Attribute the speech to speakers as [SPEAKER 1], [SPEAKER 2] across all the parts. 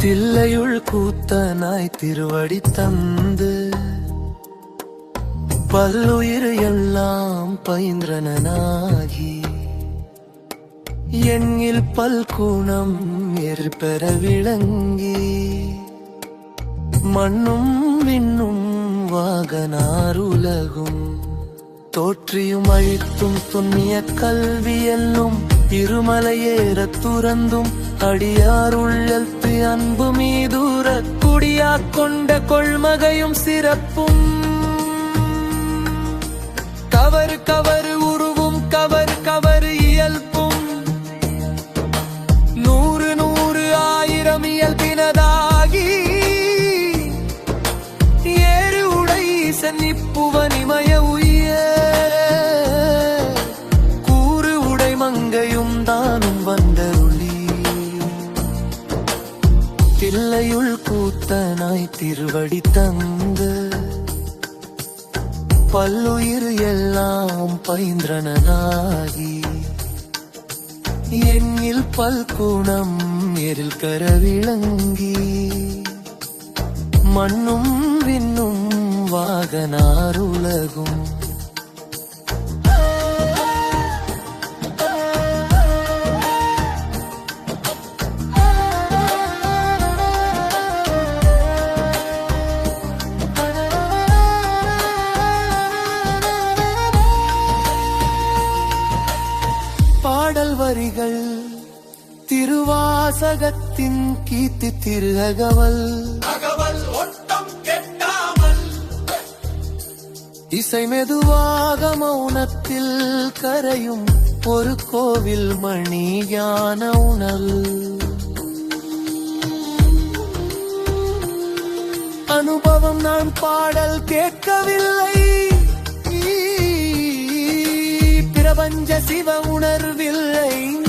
[SPEAKER 1] தில்லையுள் கூத்தனாய் திருவடி தந்து பல்லுயிர் எல்லாம் பயின்றனாகி எண்ணில் பல்குணம் எற்பெற விளங்கி மண்ணும் விண்ணும் வாகனாருலகும் தோற்றியும் அழித்தும் துண்ணிய கல்வி என்னும் இருமலையேறத் துறந்தும் அடியார் உள்ளத்து அன்பு மீதூர குடியா கொண்ட கொள்மகையும் சிறப்பும். கவறு கவறு உருவும் கவறு கவறு இயல்பும். நூறு நூறு ஆயிரம் இயல்பினதாகி ஏறு உடை தில்லையுள் கூத்தனாய் திருவடி தந்து. பல்லுயிர் எல்லாம் பைந்திரனாகி. எண்ணில் பல்குணம் எரில் கர விளங்கி மண்ணும் விண்ணும் வாகனார் வரிகள் திருவாசகத்தின் கீர்த்தி
[SPEAKER 2] திரு அகவல்
[SPEAKER 1] இசை மெதுவாக மௌனத்தில் கரையும் ஒரு கோவில் மணி ஞான உணல். அனுபவம் நான் பாடல் கேட்கவில்லை பிரபஞ்ச சிவ உணர்வில்லை.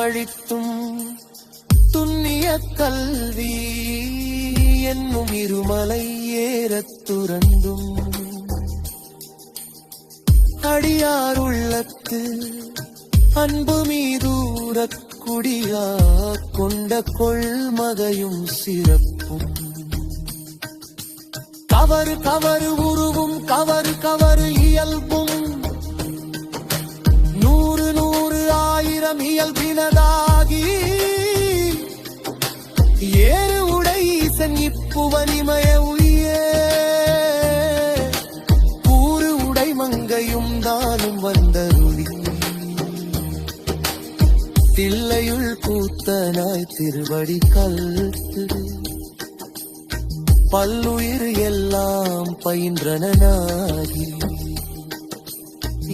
[SPEAKER 1] தோற்றியும் துண்ணிய கல்வி என்னும் இருமலை ஏறத் துறந்தும். அடியார் உள்ளத்து அன்பு மீதூரக் குடியா கொண்ட கொள்மகையும் சிறப்பும். கவறு கவறு உருவும் கவறு கவறு இயல்பும் இயல்பினதாகி ஏறு உடை சென்னிப்புவனிமய உய்ய கூறு உடை மங்கையும் தானும் வந்தருளி. தில்லையுள் கூத்தனாய் திருவடி கல்த்து. பல்லுயிர் எல்லாம் பயின்றனாகி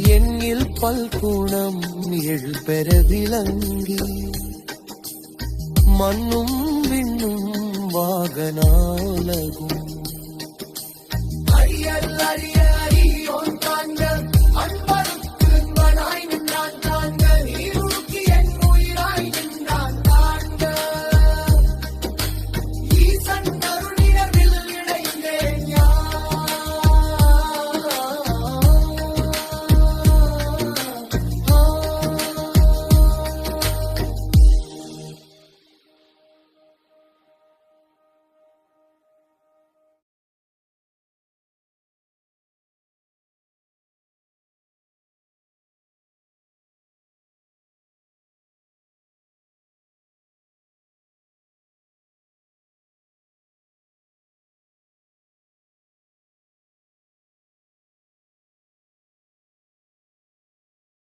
[SPEAKER 1] எண்ணில் பல்குணம் எழுபெற விளங்கி மண்ணும் விண்ணும் வாகனாலகும்.